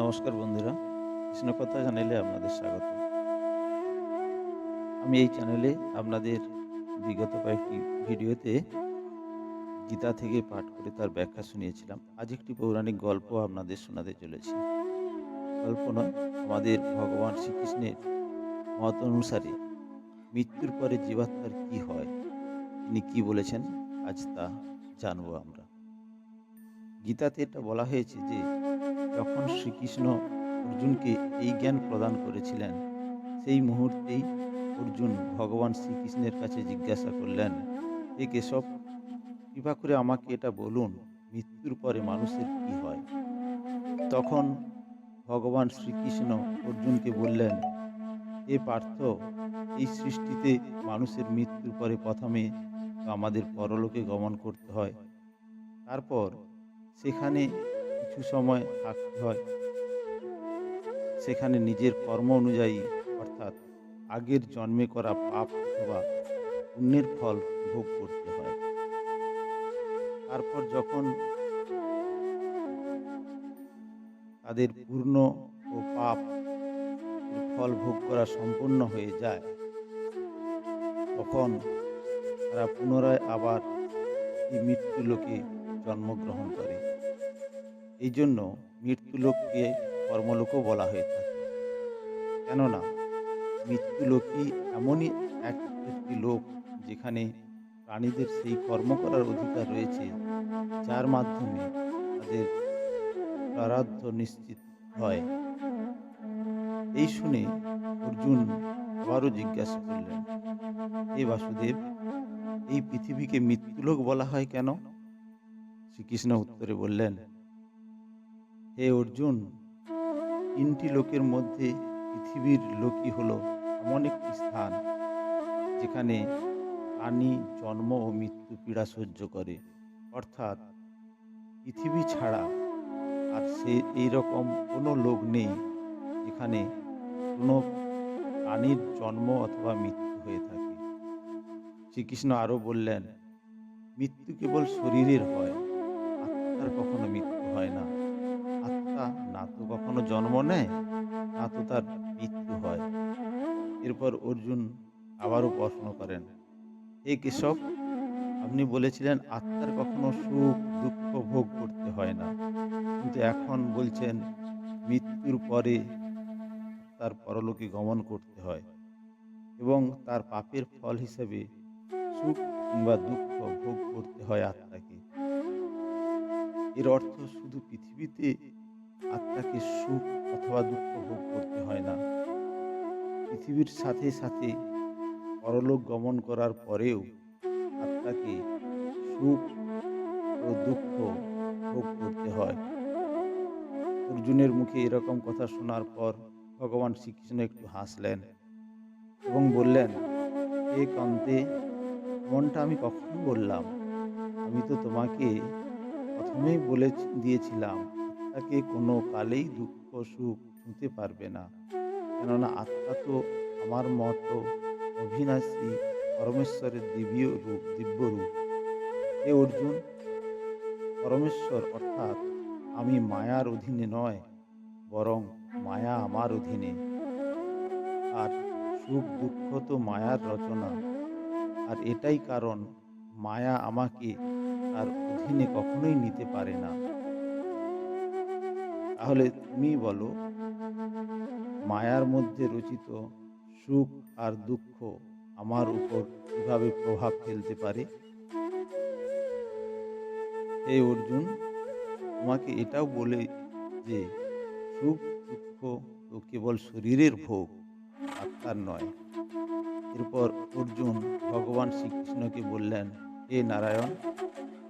নমস্কার বন্ধুরা কৃষ্ণকথা চ্যানেলে আপনাদের স্বাগত। আমি এই চ্যানেলে আপনাদের বিগত কয়েকটি ভিডিওতে গীতা থেকে পাঠ করে তার ব্যাখ্যা শুনিয়েছিলাম। আজ একটি পৌরাণিক গল্প আপনাদের শোনাতে চলেছি। গল্প নয়, আমাদের ভগবান শ্রীকৃষ্ণের মত অনুসারে মৃত্যুর পরে জীবাত্মার কি হয়, তিনি কি বলেছেন, আজ তা জানব আমরা। গীতাতে এটা বলা হয়েছে যে, যখন শ্রীকৃষ্ণ অর্জুনকে এই জ্ঞান প্রদান করেছিলেন, সেই মুহূর্তেই অর্জুন ভগবান শ্রীকৃষ্ণের কাছে জিজ্ঞাসা করলেন, হে কেশব, কৃপা করে আমাকে এটা বলুন, মৃত্যুর পরে মানুষের কি হয়? তখন ভগবান শ্রীকৃষ্ণ অর্জুনকে বললেন এ পার্থ, এই সৃষ্টিতে মানুষের মৃত্যুর পরে প্রথমে আমাদের পরলোকে গমন করতে হয়। তারপর সেখানে কিছু সময় থাকতে হয়। সেখানে নিজের কর্ম অনুযায়ী, অর্থাৎ আগের জন্মে করা পাপ অথবা পুণ্যের ফল ভোগ করতে হয়। তারপর যখন তাদের পূর্ণ ও পাপ ফল ভোগ করা সম্পূর্ণ হয়ে যায়, তখন তারা পুনরায় আবার এই মৃত্যু লোকে জন্মগ্রহণ করে। এই জন্য মৃত্যুলোককে কর্মলোকও বলা হয়ে থাকে। কেননা, মৃত্যুলোকই এমনই এক একটি লোক যেখানে প্রাণীদের সেই কর্ম করার অধিকার রয়েছে, যার মাধ্যমে তাদের প্রারাধ্য নিশ্চিত হয়। এই শুনে অর্জুন আবারও জিজ্ঞাসা করলেন, হে বাসুদেব, এই পৃথিবীকে মৃত্যুলোক বলা হয় কেন? শ্রীকৃষ্ণ উত্তরে বললেন হে অর্জুন, তিনটি লোকের মধ্যে পৃথিবীর লোকই হল এমন একটি স্থান যেখানে প্রাণী, জন্ম ও মৃত্যু পীড়া সহ্য করে। অর্থাৎ পৃথিবী ছাড়া আর সে এইরকম কোনো লোক নেই যেখানে কোনো প্রাণীর জন্ম অথবা মৃত্যু হয়ে থাকে। শ্রীকৃষ্ণ আরও বললেন, মৃত্যু কেবল শরীরের হয়, আত্মার কখনো মৃত্যু হয় না। না তো কখনো জন্ম নেয়, না তো তার মৃত্যু হয়। এরপর অর্জুন আবারও প্রশ্ন করেন, হে কেশব, আপনি বলেছিলেন আত্মার কখনো সুখ, দুঃখ ভোগ করতে হয় না। কিন্তু এখন বলছেন মৃত্যুর পরে তার পরলোকে গমন করতে হয় এবং তার পাপের ফল হিসেবে সুখ কিংবা দুঃখ ভোগ করতে হয় আত্মাকে। এর অর্থ শুধু পৃথিবীতে আত্মাকে সুখ অথবা দুঃখ ভোগ করতে হয় না। পৃথিবীর সাথে সাথে পরলোক গমন করার পরেও আত্মাকে সুখ ও দুঃখ ভোগ করতে হয়। অর্জুনের মুখে এরকম কথা শোনার পর ভগবান শ্রীকৃষ্ণ একটু হাসলেন এবং বললেন এ কান্তে, মনটা আমি কখন বললাম? আমি তো তোমাকে প্রথমেই বলে দিয়েছিলাম। তাকে কোনো কালেই দুঃখ, সুখ ছুঁতে পারবে না। কেননা আত্মা তো আমার মতো অভিনাশী পরমেশ্বরের দিব্য রূপ দিব্য রূপ। হে অর্জুন, পরমেশ্বর অর্থাৎ আমি মায়ার অধীনে নয়, বরং মায়া আমার অধীনে। আর সুখ, দুঃখ তো মায়ার রচনা। আর এটাই কারণ, মায়া আমাকে তার অধীনে কখনোই নিতে পারে না। তাহলে তুমি বলো, মায়ার মধ্যে রচিত সুখ আর দুঃখ আমার উপর কীভাবে প্রভাব ফেলতে পারে? হে অর্জুন, তোমাকে এটাও বলে যে, সুখ, দুঃখ তো কেবল শরীরের ভোগ আত্মার নয়। এরপর অর্জুন ভগবান শ্রীকৃষ্ণকে বললেন, হে নারায়ণ,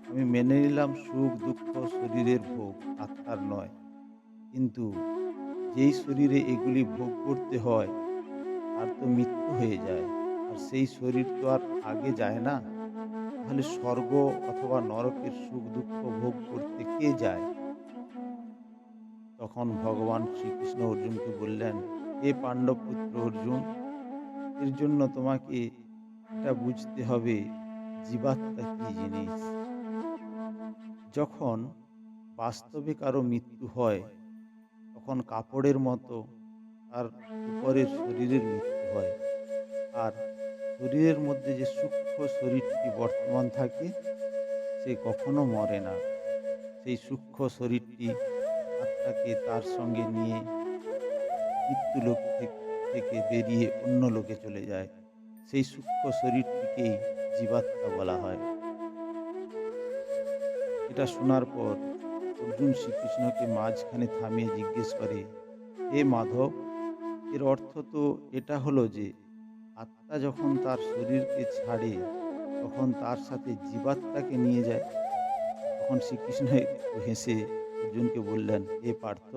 আমি মেনে নিলাম সুখ, দুঃখ, শরীরের ভোগ আত্মার নয়। কিন্তু যেই শরীরে এগুলি ভোগ করতে হয় আর তো মৃত্যু হয়ে যায়। আর সেই শরীর তো আর আগে যায় না। তাহলে স্বর্গ অথবা নরকের সুখ দুঃখ ভোগ করতে কে যায়? তখন ভগবান শ্রীকৃষ্ণ অর্জুনকে বললেন, হে পাণ্ডব পুত্র অর্জুন, এর জন্য তোমাকে এটা বুঝতে হবে, জীবাত্মা কি জিনিস? যখন বাস্তবে কারও মৃত্যু হয় তখন কাপড়ের মতো তার উপরের শরীরের মৃত্যু হয়। আর শরীরের মধ্যে যে সূক্ষ্ম শরীরটি বর্তমান থাকে, সে কখনো মরে না। সেই সূক্ষ্ম শরীরটি আত্মাকে তার সঙ্গে নিয়ে মৃত্যু লোক থেকে বেরিয়ে অন্য লোকে চলে যায়। সেই সূক্ষ্ম শরীরটিকেই জীবাত্মা বলা হয়। এটা শোনার পর অর্জুন শ্রীকৃষ্ণকে মাঝখানে থামিয়ে জিজ্ঞেস করে, হে মাধব, এর অর্থ তো এটা হলো যে, আত্মা যখন তার শরীরকে ছাড়ে, তখন তার সাথে জীবাত্মাকে নিয়ে যায়। তখন শ্রীকৃষ্ণ হেসে অর্জুনকে বললেন, হে পার্থ,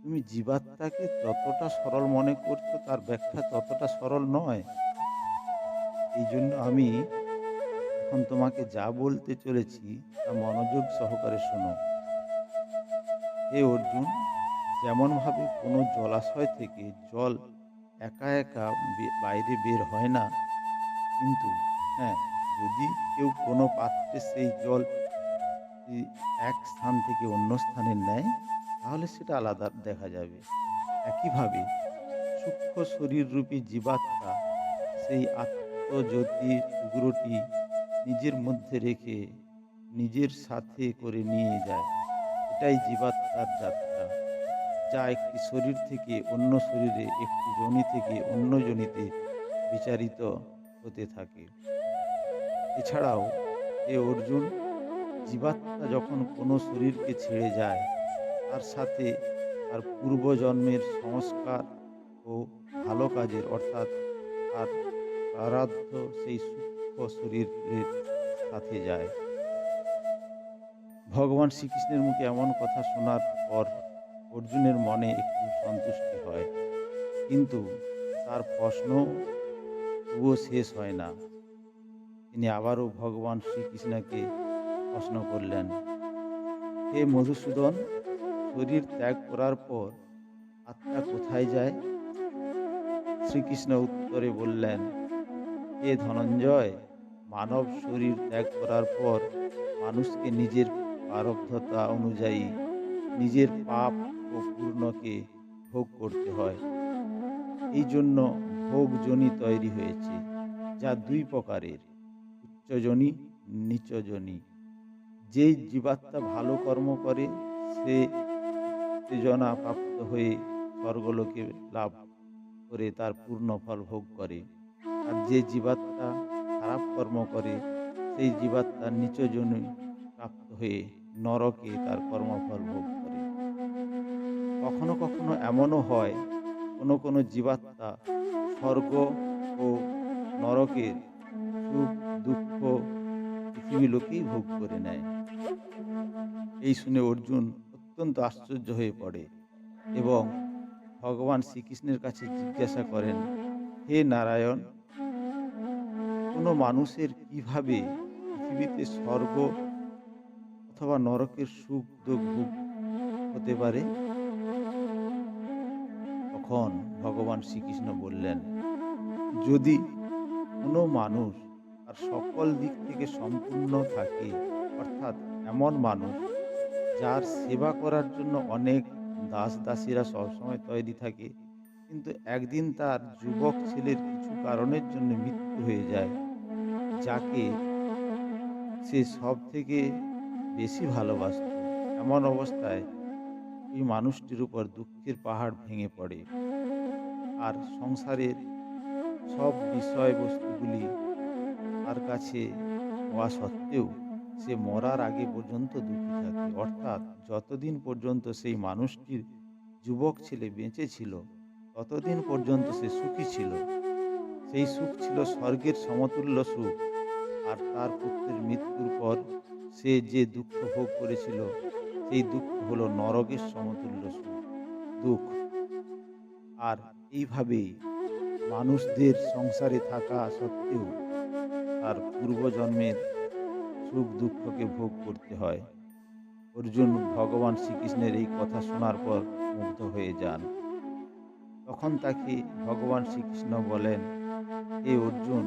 তুমি জীবাত্মাকে যতটা সরল মনে করছ, তার ব্যাখ্যা ততটা সরল নয়। এই জন্য আমি এখন তোমাকে যা বলতে চলেছি, তা মনোযোগ সহকারে শোনো। হে অর্জুন, যেমনভাবে কোনো জলাশয় থেকে জল একা একা বাইরে বের হয় না, কিন্তু হ্যাঁ যদি কেউ কোনো পাত্রে সেই জল এক স্থান থেকে অন্য স্থানে নেয়, তাহলে সেটা আলাদা দেখা যাবে। একইভাবে সূক্ষ্ম শরীররূপী জীবাত্মা সেই আত্মজ্যোতি টুকরোটি নিজের মধ্যে রেখে নিজের সাথে করে নিয়ে যায়। এটাই জীবাত্মার যাত্রা, যা একটি শরীর থেকে অন্য শরীরে একটি জনি থেকে অন্য জনিতে বিচারিত হতে থাকে। এছাড়াও এ অর্জুন, জীবাত্মা যখন কোনো শরীরকে ছেড়ে যায়, তার সাথে তার পূর্বজন্মের সংস্কার ও ভালো কাজের অর্থাৎ তার আরাধ্য সেই সূক্ষ্ম শরীরের সাথে যায়। ভগবান শ্রীকৃষ্ণের মুখে এমন কথা শোনার পর অর্জুনের মনে একটু সন্তুষ্টি হয়। কিন্তু তার প্রশ্ন তবুও শেষ হয় না। তিনি আবারও ভগবান শ্রীকৃষ্ণকে প্রশ্ন করলেন, হে মধুসূদন, শরীর ত্যাগ করার পর আত্মা কোথায় যায়? শ্রীকৃষ্ণ উত্তরে বললেন, হে ধনঞ্জয়, মানব শরীর ত্যাগ করার পর মানুষকে নিজের প্রারব্ধতা অনুযায়ী নিজের পাপ ও পূর্ণকে ভোগ করতে হয়। এই জন্য ভোগজনি তৈরি হয়েছে, যা দুই প্রকারের, উচ্চজনী, নিচজনী। যেই জীবাত্মা ভালো কর্ম করে, সে উত্তেজনা প্রাপ্ত হয়ে স্বর্গলোকে লাভ করে তার পূর্ণ ফল ভোগ করে। আর যে জীবাত্মা খারাপ কর্ম করে, সেই জীবাত্মা নিচজনী প্রাপ্ত হয়ে নরকে তার কর্মফল ভোগ করে। কখনো কখনো এমনও হয়, কোনো কোনো জীবাত্মা স্বর্গ ও নরকের সুখ, দুঃখ পৃথিবী লোকেই ভোগ করে নেয়। এই শুনে অর্জুন অত্যন্ত আশ্চর্য হয়ে পড়ে এবং ভগবান শ্রীকৃষ্ণের কাছে জিজ্ঞাসা করেন, হে নারায়ণ, কোনো মানুষের কীভাবে পৃথিবীতে স্বর্গ অথবা নরকের সুখ দুঃখ হতে পারে। তখন ভগবান শ্রীকৃষ্ণ বললেন, যদি কোনো মানুষ আর সকল দিক থেকে সম্পূর্ণ থাকে, অর্থাৎ এমন মানুষ যার সেবা করার জন্য অনেক দাস দাসীরা সবসময় তৈরি থাকে, কিন্তু একদিন তার যুবক ছেলের কিছু কারণের জন্য মৃত্যু হয়ে যায়, যাকে সে সব থেকে বেশি ভালোবাসত। এমন অবস্থায় এই মানুষটির উপর দুঃখের পাহাড় ভেঙে পড়ে। আর সংসারের সব বিষয়বস্তুগুলি তার কাছে হওয়া সত্ত্বেও সে মরার আগে পর্যন্ত দুঃখী থাকে। অর্থাৎ যতদিন পর্যন্ত সেই মানুষটির যুবক ছেলে বেঁচে ছিল, ততদিন পর্যন্ত সে সুখী ছিল। সেই সুখ ছিল স্বর্গের সমতুল্য সুখ। আর তার পুত্রের মৃত্যুর পর সে যে দুঃখ ভোগ করেছিল, সেই দুঃখ হলো নরকের সমতুল্য দুঃখ। আর এইভাবেই মানুষদের সংসারে থাকা সত্ত্বেও তার পূর্বজন্মের সুখ দুঃখকে ভোগ করতে হয়। অর্জুন ভগবান শ্রীকৃষ্ণের এই কথা শোনার পর মুগ্ধ হয়ে যান। তখন তাকে ভগবান শ্রীকৃষ্ণ বলেন, হে অর্জুন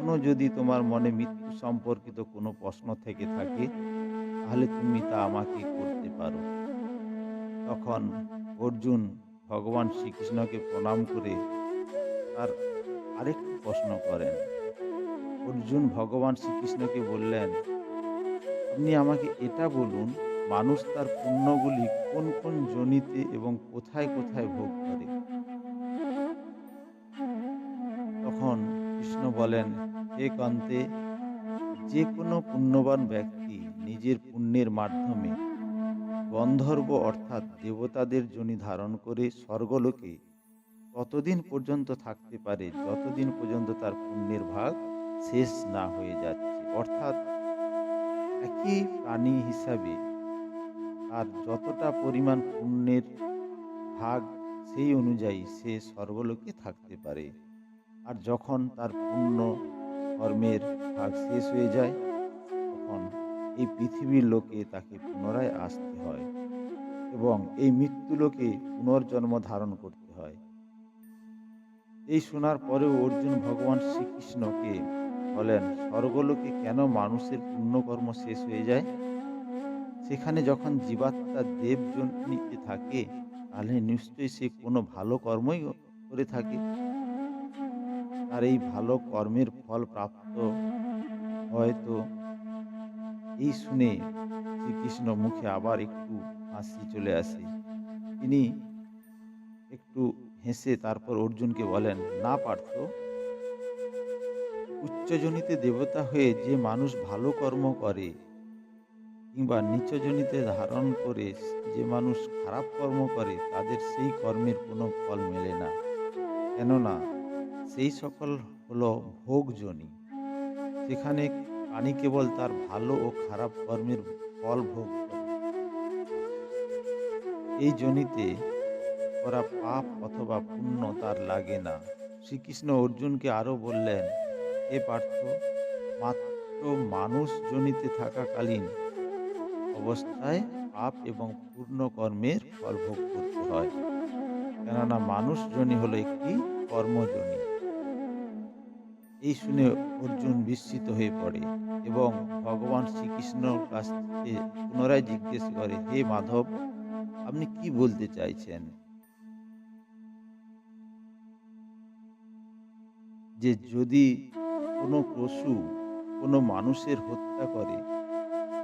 এখনও যদি তোমার মনে মৃত্যু সম্পর্কিত কোনো প্রশ্ন থেকে থাকে, তাহলে তুমি তা আমাকে করতে পারো। তখন অর্জুন ভগবান শ্রীকৃষ্ণকে প্রণাম করে তার আরেকটি প্রশ্ন করেন। অর্জুন ভগবান শ্রীকৃষ্ণকে বললেন, আপনি আমাকে এটা বলুন, মানুষ তার পুণ্যগুলি কোন কোন জনিতে এবং কোথায় কোথায় ভোগ করে? কৃষ্ণ বলেন হে কান্তে যে কোনো পুণ্যবান ব্যক্তি নিজের পুণ্যের মাধ্যমে গন্ধর্ব অর্থাৎ দেবতাদের জনি ধারণ করে স্বর্গলোকে ততদিন পর্যন্ত থাকতে পারে, যতদিন পর্যন্ত তার পুণ্যের ভাগ শেষ না হয়ে যাচ্ছে। অর্থাৎ একই প্রাণী হিসাবে তার যতটা পরিমাণ পুণ্যের ভাগ সেই অনুযায়ী সে স্বর্গলোকে থাকতে পারে। আর যখন তার পুণ্য কর্মের ভাগ শেষ হয়ে যায়, তখন এই পৃথিবীর লোকে তাকে পুনরায় আসতে হয় এবং এই মৃত্যু লোকে পুনর্জন্ম ধারণ করতে হয়। এই শোনার পরেও অর্জুন ভগবান শ্রীকৃষ্ণকে বলেন, স্বর্গলোকে কেন মানুষের পুণ্যকর্ম শেষ হয়ে যায়? সেখানে যখন জীবাত্মা দেবজনিতে থাকে, তাহলে নিশ্চয়ই সে কোনো ভালো কর্মই করে থাকে। আর এই ভালো কর্মের ফল প্রাপ্ত হয়তো। এই শুনে শ্রীকৃষ্ণ মুখে আবার একটু হাসি চলে আসে। তিনি একটু হেসে তারপর অর্জুনকে বলেন, না পার্থ, উচ্চজনিতে দেবতা হয়ে যে মানুষ ভালো কর্ম করে কিংবা নিচজনিতে ধারণ করে যে মানুষ খারাপ কর্ম করে, তাদের সেই কর্মের কোনো ফল মেলে না। কেননা সেই সকল হলো ভোগজনী। সেখানে প্রাণী কেবল তার ভালো ও খারাপ কর্মের ফল ভোগ করে। এই জনিতে করা পাপ অথবা পুণ্য তার লাগে না। শ্রীকৃষ্ণ অর্জুনকে আরও বললেন এ পার্থ, মাত্র মানুষ জনিতে থাকাকালীন অবস্থায় পাপ এবং পূর্ণ কর্মের ফল ভোগ করতে হয়। কেননা মানুষ জনি হলো একটি কর্মজনী। এই শুনে অর্জুন বিস্মিত হয়ে পড়ে এবং ভগবান শ্রীকৃষ্ণর কাছ থেকে পুনরায় জিজ্ঞেস করে, হে মাধব, আপনি কি বলতে চাইছেন? যে যদি কোনো পশু কোনো মানুষের হত্যা করে,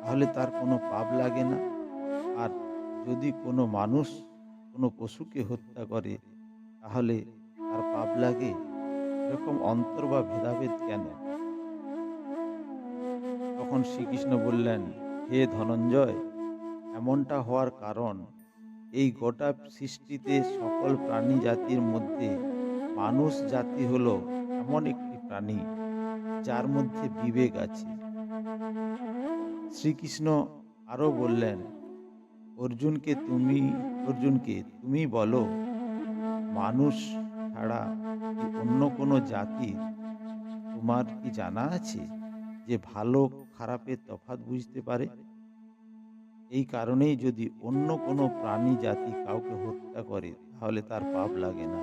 তাহলে তার কোনো পাপ লাগে না। আর যদি কোনো মানুষ কোনো পশুকে হত্যা করে, তাহলে তার পাপ লাগে। এরকম অন্তর বা ভেদাভেদ কেন? তখন শ্রীকৃষ্ণ বললেন, হে ধনঞ্জয়, এমনটা হওয়ার কারণ, এই গোটা সৃষ্টিতে সকল প্রাণী জাতির মধ্যে মানুষ জাতি হলো এমন একটি প্রাণী, যার মধ্যে বিবেক আছে। শ্রীকৃষ্ণ আরও বললেন, অর্জুনকে তুমি অর্জুনকে তুমি বলো, মানুষ ছাড়া অন্য কোনো জাতি তোমার কি জানা আছে যে ভালো খারাপের তফাৎ বুঝতে পারে? এই কারণেই যদি অন্য কোনো প্রাণী জাতি কাউকে হত্যা করে, তাহলে তার পাপ লাগে না।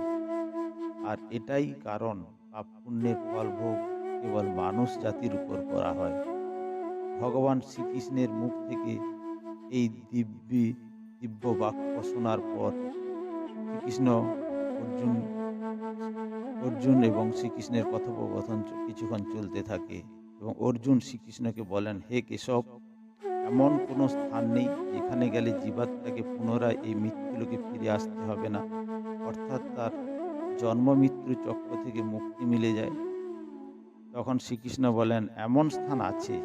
আর এটাই কারণ পাপ পুণ্যের ফল ভোগ কেবল মানুষ জাতির উপর করা হয়। ভগবান শ্রীকৃষ্ণের মুখ থেকে এই দিব্যি দিব্য বাক্য শোনার পর শ্রীকৃষ্ণ অর্জুন অর্জুন এবং শ্রীকৃষ্ণের কথোপকথন কিছুক্ষণ চলতে থাকে এবং অর্জুন শ্রীকৃষ্ণকে বলেন, হে কেশব, এমন কোনো স্থান নেই যেখানে গেলে জীবাত্মাকে পুনরায় এই মৃত্যুলোকে ফিরে আসতে হবে না। অর্থাৎ তার জন্ম মৃত্যু চক্র থেকে মুক্তি মিলে যায়। তখন শ্রীকৃষ্ণ বলেন, এমন স্থান আছে,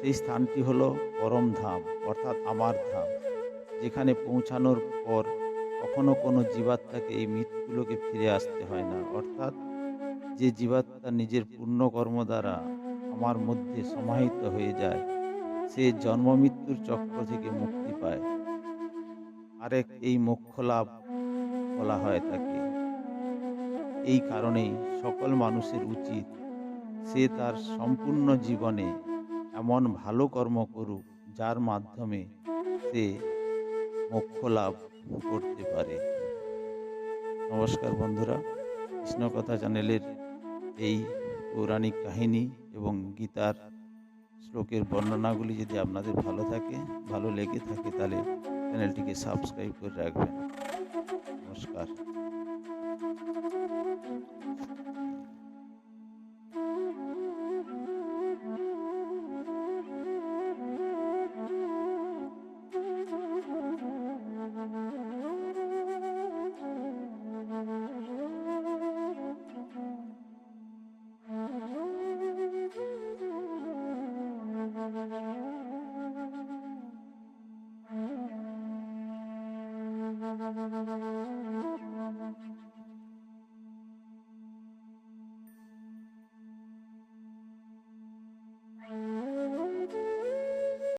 সেই স্থানটি হলো পরম ধাম অর্থাৎ আমার ধাম, যেখানে পৌঁছানোর পর কখনো কোনো জীবাত্মাকে এই মৃত্যুলোকে ফিরে আসতে হয় না। অর্থাৎ যে জীবাত্মা নিজের পুণ্যকর্ম দ্বারা আমার মধ্যে সমাহিত হয়ে যায়, সে জন্ম মৃত্যুর চক্র থেকে মুক্তি পায়। আরেক এই মোক্ষ লাভ বলা হয় তাকে। এই কারণেই সকল মানুষের উচিত সে তার সম্পূর্ণ জীবনে এমন ভালো কর্ম করুক, যার মাধ্যমে সে মোক্ষ লাভ করতে পারে। নমস্কার বন্ধুরা, কৃষ্ণকথা চ্যানেলের এই পৌরাণিক কাহিনী এবং গীতার শ্লোকের বর্ণনাগুলি যদি আপনাদের ভালো থাকে, ভালো লেগে থাকে, তাহলে চ্যানেলটিকে সাবস্ক্রাইব করে রাখবেন। নমস্কার।